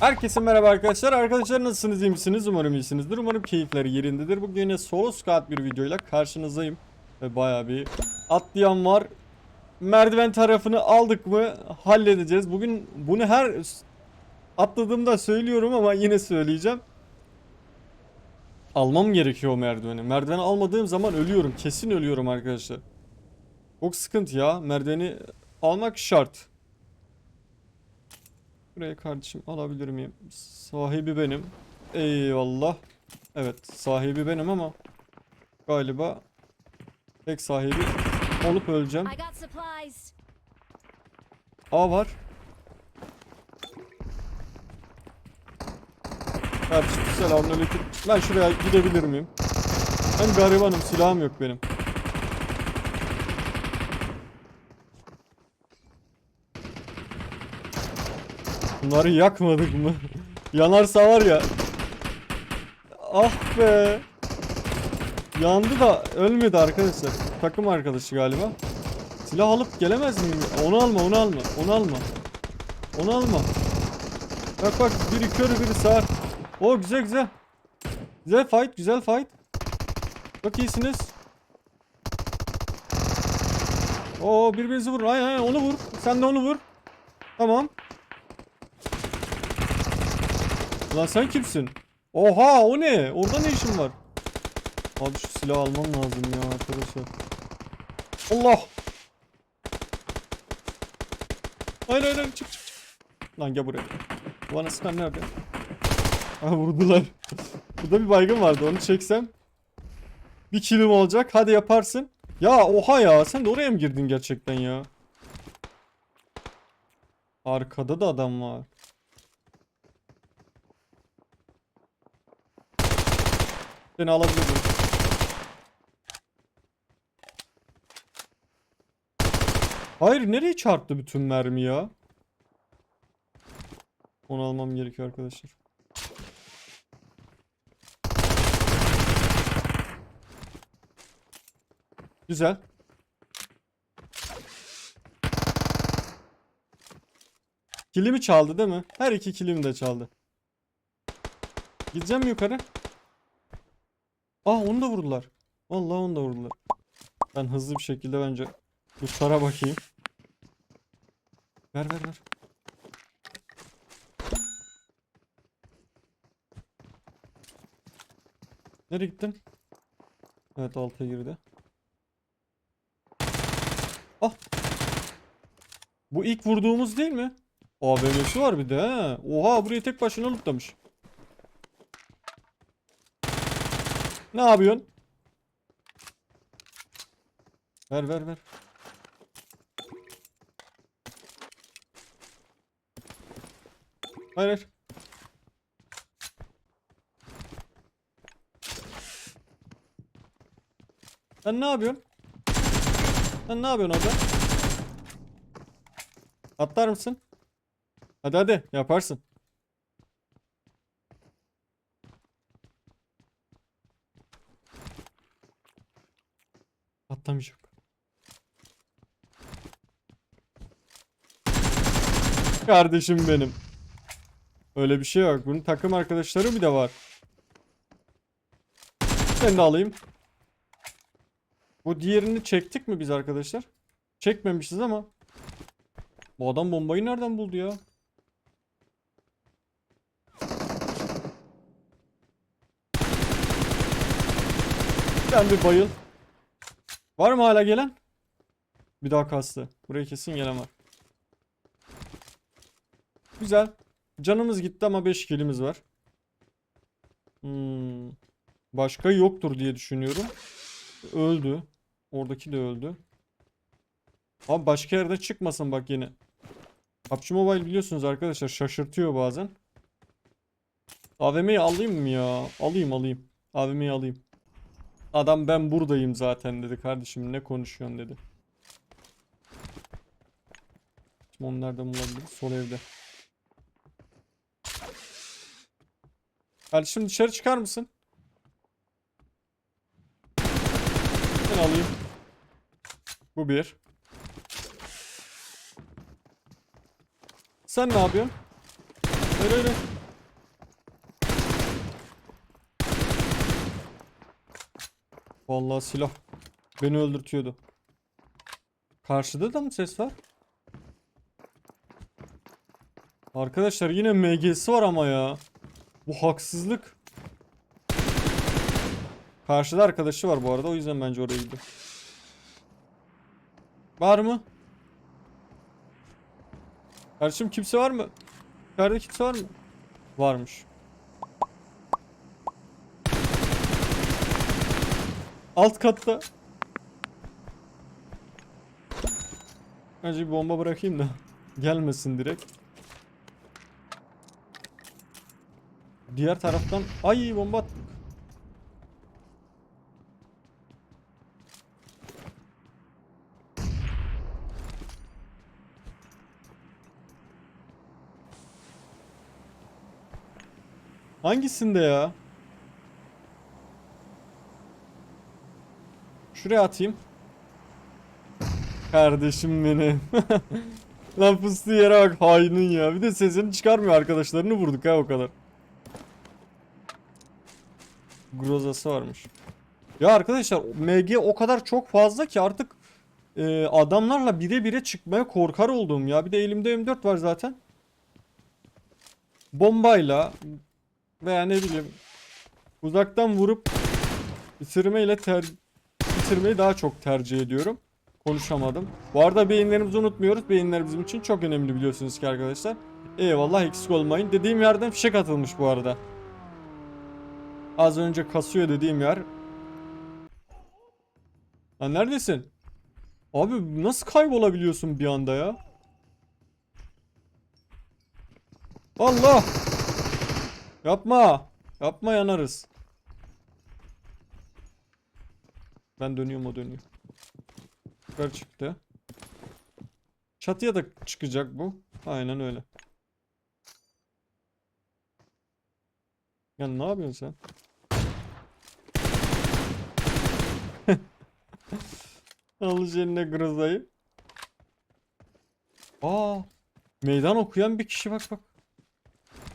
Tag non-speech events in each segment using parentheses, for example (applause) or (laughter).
Herkese merhaba arkadaşlar. Arkadaşlar nasılsınız? iyi misiniz? Umarım iyisinizdir. Umarım keyifleri yerindedir. Bugün yine solo squad bir videoyla karşınızdayım. Ve bayağı bir atlayan var. Merdiven tarafını aldık mı halledeceğiz. Bugün bunu her atladığımda söylüyorum ama yine söyleyeceğim. Almam gerekiyor o merdiveni. Merdiveni almadığım zaman ölüyorum. Kesin ölüyorum arkadaşlar. Çok sıkıntı ya. Merdiveni almak şart. Buraya kardeşim alabilir miyim? Sahibi benim. Eyvallah. Evet sahibi benim ama galiba tek sahibi olup öleceğim. A var. Kardeşim selamünaleyküm. Ben şuraya gidebilir miyim? Ben garibanım silahım yok benim. Bunları yakmadık mı? Yanarsa var ya. Ah be. Yandı da ölmedi arkadaşlar. Takım arkadaşı galiba. Silah alıp gelemez miyim? Onu alma, onu alma, onu alma. Onu alma. Bak bak biri kör biri sağ. O güzel güzel. Güzel fight, güzel fight. Çok iyisiniz. Oo birbirinizi vurun. Aynen aynen onu vur. Sen de onu vur. Tamam. Lan sen kimsin? Oha o ne? Orada ne işin var? Abi şu silahı almam lazım ya arkadaşlar. Allah! Hayır hayır hayır çık çık çık. Lan gel buraya. Bana sıkan nerede? Ha vurdular. (laughs) Burada bir baygın vardı onu çeksem. Bir kilim olacak. Hadi yaparsın. Ya oha ya sen de oraya mı girdin gerçekten ya? Arkada da adam var. Seni alabilirim. Hayır nereye çarptı bütün mermi ya? Onu almam gerekiyor arkadaşlar. Güzel. Kilimi çaldı değil mi? Her iki kilimi de çaldı. Gideceğim yukarı? Aa onu da vurdular. Vallahi onu da vurdular. Ben hızlı bir şekilde bence lootlara bakayım. Ver ver ver. Nereye gittin? Evet alta girdi. Ah. Bu ilk vurduğumuz değil mi? AVM'si var bir de he. Oha burayı tek başına lootlamış. Ne yapıyorsun? Ver ver ver. Hayır. Sen ne yapıyorsun? Sen ne yapıyorsun orada? Atlar mısın? Hadi hadi yaparsın. Atlamayacak. Kardeşim benim. Öyle bir şey yok. Bunun takım arkadaşları bir de var. Ben de alayım. Bu diğerini çektik mi biz arkadaşlar? Çekmemişiz ama. Bu adam bombayı nereden buldu ya? Sen bir bayıl. Var mı hala gelen? Bir daha kastı. Buraya kesin gelen var. Güzel. Canımız gitti ama 5 kilimiz var. Hmm. Başka yoktur diye düşünüyorum. Öldü. Oradaki de öldü. Abi başka yerde çıkmasın bak yine. PUBG Mobile biliyorsunuz arkadaşlar şaşırtıyor bazen. AVM'yi alayım mı ya? Alayım alayım. AVM'yi alayım. Adam ben buradayım zaten dedi kardeşim ne konuşuyorsun dedi. Şimdi onu nereden bulabiliriz? Sol evde. Kardeşim dışarı çıkar mısın? Ben alayım. Bu bir. Sen ne yapıyorsun? Hayır hayır. Vallahi silah beni öldürtüyordu. Karşıda da mı ses var? Arkadaşlar yine MG'si var ama ya. Bu haksızlık. Karşıda arkadaşı var bu arada o yüzden bence oraya gidiyor. Var mı? Kardeşim kimse var mı? Yukarıda kimse var mı? Varmış. Alt katta. Önce bir bomba bırakayım da gelmesin direkt. Diğer taraftan ay bomba attık. Hangisinde ya? Şuraya atayım. Kardeşim benim. (laughs) Lan fıstığı yere bak hainin ya. Bir de sesini çıkarmıyor arkadaşlarını vurduk ha o kadar. Grozası varmış. Ya arkadaşlar MG o kadar çok fazla ki artık e, adamlarla bire bire çıkmaya korkar oldum ya. Bir de elimde M4 var zaten. Bombayla veya ne bileyim uzaktan vurup bitirmeyle ter bitirmeyi daha çok tercih ediyorum. Konuşamadım. Bu arada beyinlerimizi unutmuyoruz. Beyinler bizim için çok önemli biliyorsunuz ki arkadaşlar. Eyvallah eksik olmayın. Dediğim yerden fişek atılmış bu arada. Az önce kasıyor dediğim yer. Lan neredesin? Abi nasıl kaybolabiliyorsun bir anda ya? Allah! Yapma! Yapma yanarız. Ben dönüyorum o dönüyor. Yukarı çıktı. Çatıya da çıkacak bu. Aynen öyle. Ya ne yapıyorsun sen? (laughs) Al eline grozayı. Aa, meydan okuyan bir kişi bak bak.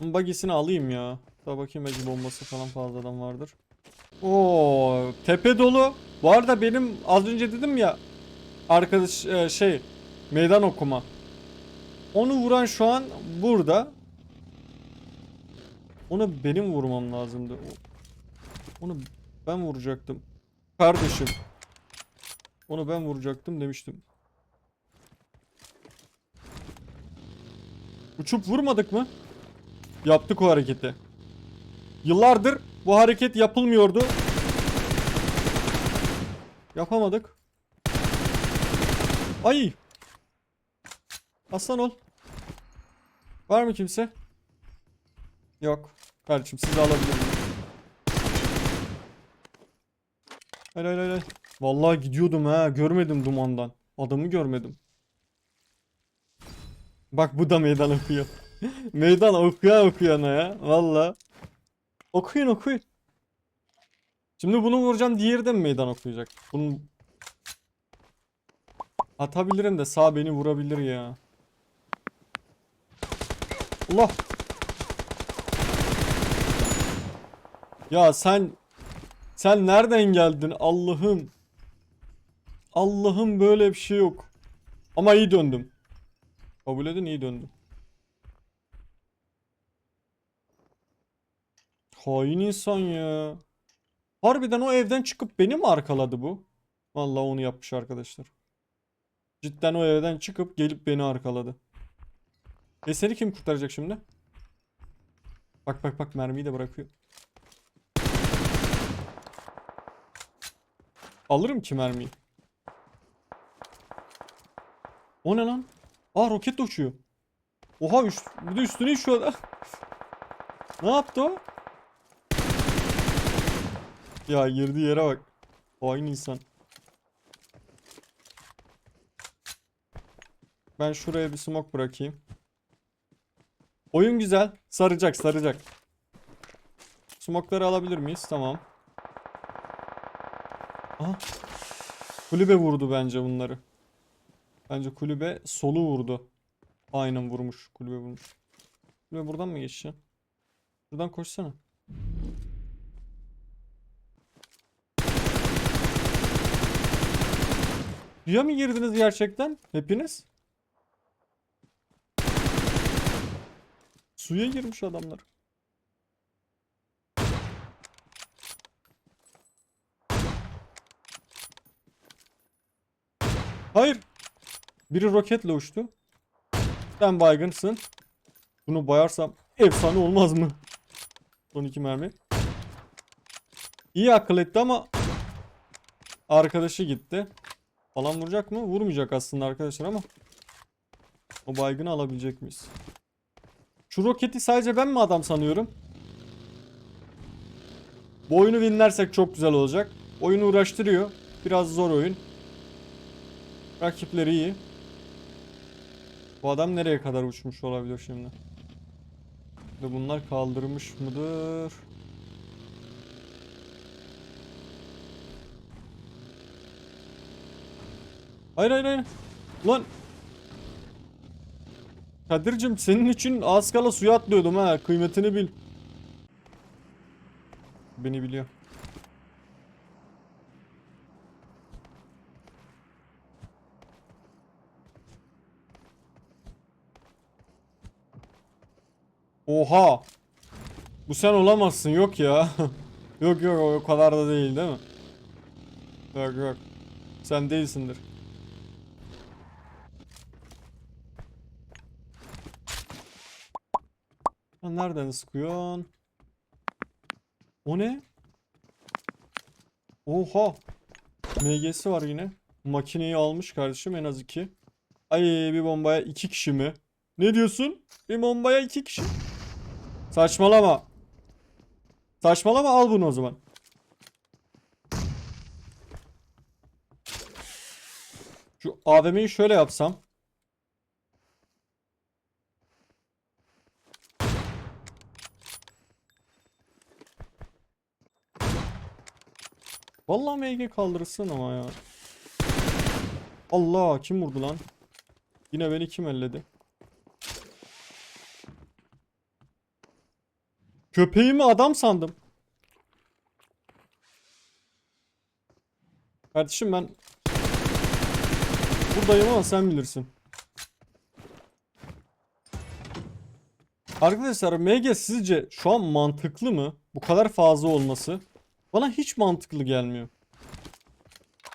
Bunun bagisini alayım ya. Daha bakayım belki bombası falan fazladan vardır. Oo, tepe dolu. Bu arada benim az önce dedim ya arkadaş e, şey meydan okuma. Onu vuran şu an burada. Onu benim vurmam lazımdı. Onu ben vuracaktım. Kardeşim. Onu ben vuracaktım demiştim. Uçup vurmadık mı? Yaptık o hareketi. Yıllardır bu hareket yapılmıyordu. Yapamadık. Ay! Aslan ol. Var mı kimse? Yok. Kardeşim sizi alabilirim. Hayır hayır hayır. Vallahi gidiyordum ha. Görmedim dumandan. Adamı görmedim. Bak bu da meydan okuyor. (laughs) meydan okuya okuyana ya. Vallahi. Okuyun okuyun. Şimdi bunu vuracağım. Diğeri de mi meydan okuyacak? Bunu atabilirim de sağ beni vurabilir ya. Allah. Ya sen sen nereden geldin Allah'ım? Allah'ım böyle bir şey yok. Ama iyi döndüm. Kabul edin iyi döndüm. Hain insan ya. Harbiden o evden çıkıp beni mi arkaladı bu? Vallahi onu yapmış arkadaşlar. Cidden o evden çıkıp gelip beni arkaladı. E seni kim kurtaracak şimdi? Bak bak bak mermiyi de bırakıyor. Alırım ki mermiyi. O ne lan? Aa roket de uçuyor. Oha üst, bir de üstüne şu (laughs) ne yaptı o? Ya girdiği yere bak. O aynı insan. Ben şuraya bir smoke bırakayım. Oyun güzel. Saracak saracak. Smoke'ları alabilir miyiz? Tamam. Aha. Kulübe vurdu bence bunları. Bence kulübe solu vurdu. Aynen vurmuş. Kulübe vurmuş. Ve buradan mı geçeceksin? Buradan koşsana. Suya mı girdiniz gerçekten? Hepiniz? Suya girmiş adamlar. Hayır. Biri roketle uçtu. Sen baygınsın. Bunu bayarsam efsane olmaz mı? Son iki mermi. İyi akıl etti ama arkadaşı gitti. Falan vuracak mı? Vurmayacak aslında arkadaşlar ama o baygını alabilecek miyiz? Şu roketi sadece ben mi adam sanıyorum? Bu oyunu winlersek çok güzel olacak. Oyunu uğraştırıyor. Biraz zor oyun. Rakipleri iyi. Bu adam nereye kadar uçmuş olabilir şimdi? Ve bunlar kaldırmış mıdır? Hayır hayır hayır. Lan. Kadir'cim senin için az kala suya atlıyordum ha. Kıymetini bil. Beni biliyor. Oha. Bu sen olamazsın yok ya. (laughs) yok yok o kadar da değil değil mi? Yok yok. Sen değilsindir. Nereden sıkıyorsun? O ne? Oha. MG'si var yine. Makineyi almış kardeşim en az iki. Ay bir bombaya iki kişi mi? Ne diyorsun? Bir bombaya iki kişi. Saçmalama. Saçmalama al bunu o zaman. Şu AVM'yi şöyle yapsam. Vallahi MG kaldırırsın ama ya. Allah kim vurdu lan? Yine beni kim elledi? Köpeğimi adam sandım. Kardeşim ben buradayım ama sen bilirsin. Arkadaşlar MG sizce şu an mantıklı mı? Bu kadar fazla olması. Bana hiç mantıklı gelmiyor.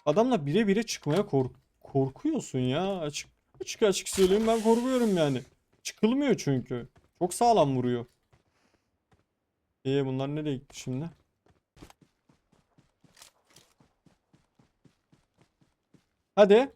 Adamla bire bire çıkmaya kork korkuyorsun ya. Açık, açık açık söyleyeyim ben korkuyorum yani. Çıkılmıyor çünkü. Çok sağlam vuruyor. Ee bunlar nereye gitti şimdi? Hadi.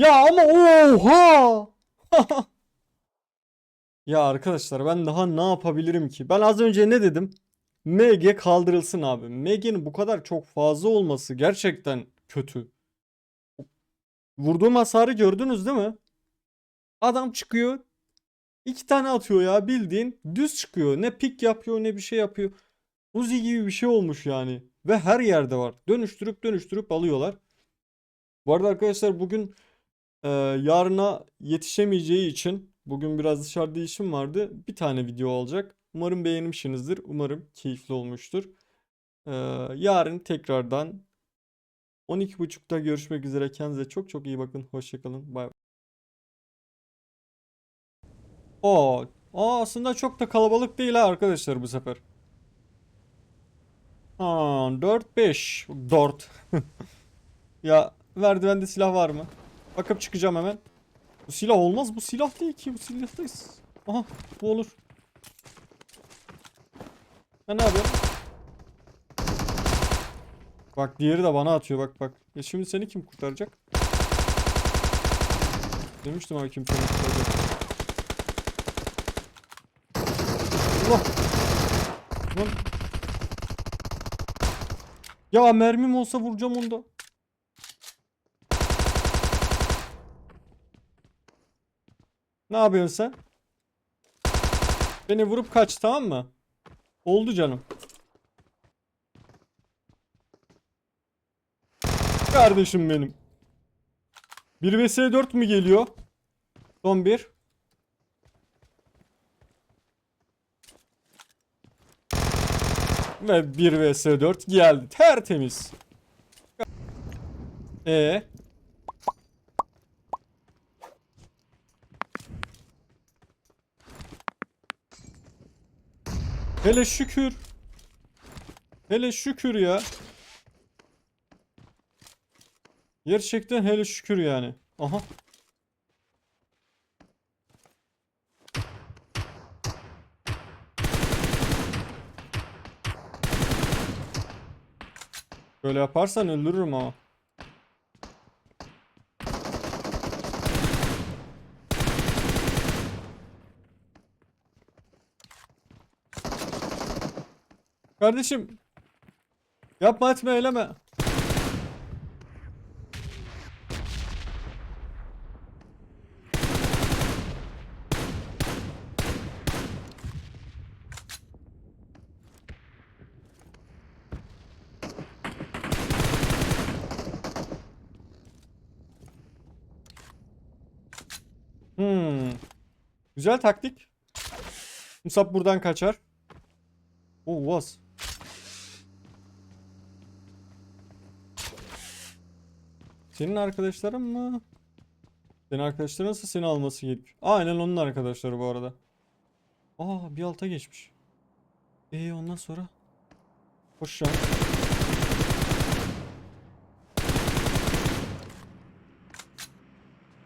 Ya ama oha! (laughs) Ya arkadaşlar ben daha ne yapabilirim ki? Ben az önce ne dedim? MG kaldırılsın abi. MG'nin bu kadar çok fazla olması gerçekten kötü. Vurduğum hasarı gördünüz değil mi? Adam çıkıyor. iki tane atıyor ya bildiğin. Düz çıkıyor. Ne pik yapıyor ne bir şey yapıyor. Uzi gibi bir şey olmuş yani. Ve her yerde var. Dönüştürüp dönüştürüp alıyorlar. Bu arada arkadaşlar bugün e, yarına yetişemeyeceği için bugün biraz dışarıda işim vardı. Bir tane video olacak. Umarım beğenmişsinizdir. Umarım keyifli olmuştur. Ee, yarın tekrardan 12.30'da görüşmek üzere. Kendinize çok çok iyi bakın. Hoşçakalın. Bay bay. Oo, aa, aslında çok da kalabalık değil ha arkadaşlar bu sefer. Ha, 4 5 4. Ya merdivende silah var mı? Bakıp çıkacağım hemen. Bu silah olmaz. Bu silah değil ki. Bu silahtayız. Aha bu olur. Ben ne yapıyorum? Bak diğeri de bana atıyor bak bak. Ya şimdi seni kim kurtaracak? Demiştim abi kim seni kurtaracak. Allah. Lan. Ya mermim olsa vuracağım onda. Ne yapıyorsun sen? Beni vurup kaç tamam mı? Oldu canım. Kardeşim benim. 1 vs 4 mü geliyor? Son bir. Ve 1 vs 4 geldi. Tertemiz. E Hele şükür. Hele şükür ya. Gerçekten hele şükür yani. Aha. Böyle yaparsan öldürürüm ama. Kardeşim. Yapma etme eyleme. Hmm. Güzel taktik. Musab buradan kaçar. Oh was. Senin arkadaşların mı? Senin arkadaşların nasıl seni alması gerekiyor? Aynen onun arkadaşları bu arada. Aa bir alta geçmiş. Ee ondan sonra? Koşacağım.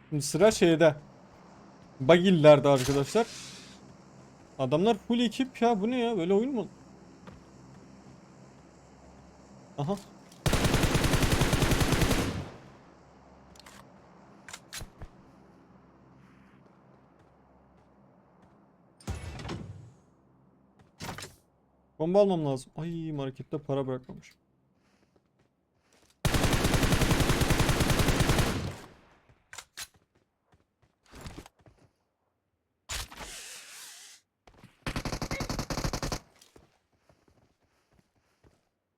Şimdi sıra şeyde. Bagillerde arkadaşlar. Adamlar full ekip ya bu ne ya böyle oyun mu? Aha. Bomba almam lazım. Ay markette para bırakmamış.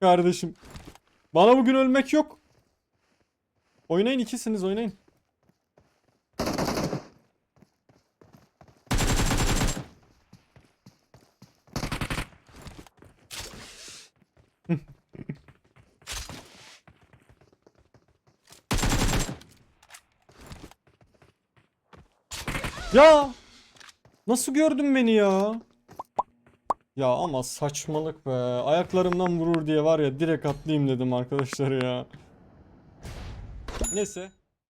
Kardeşim. Bana bugün ölmek yok. Oynayın ikisiniz oynayın. Ya nasıl gördün beni ya? Ya ama saçmalık be. Ayaklarımdan vurur diye var ya direkt atlayayım dedim arkadaşlar ya. Neyse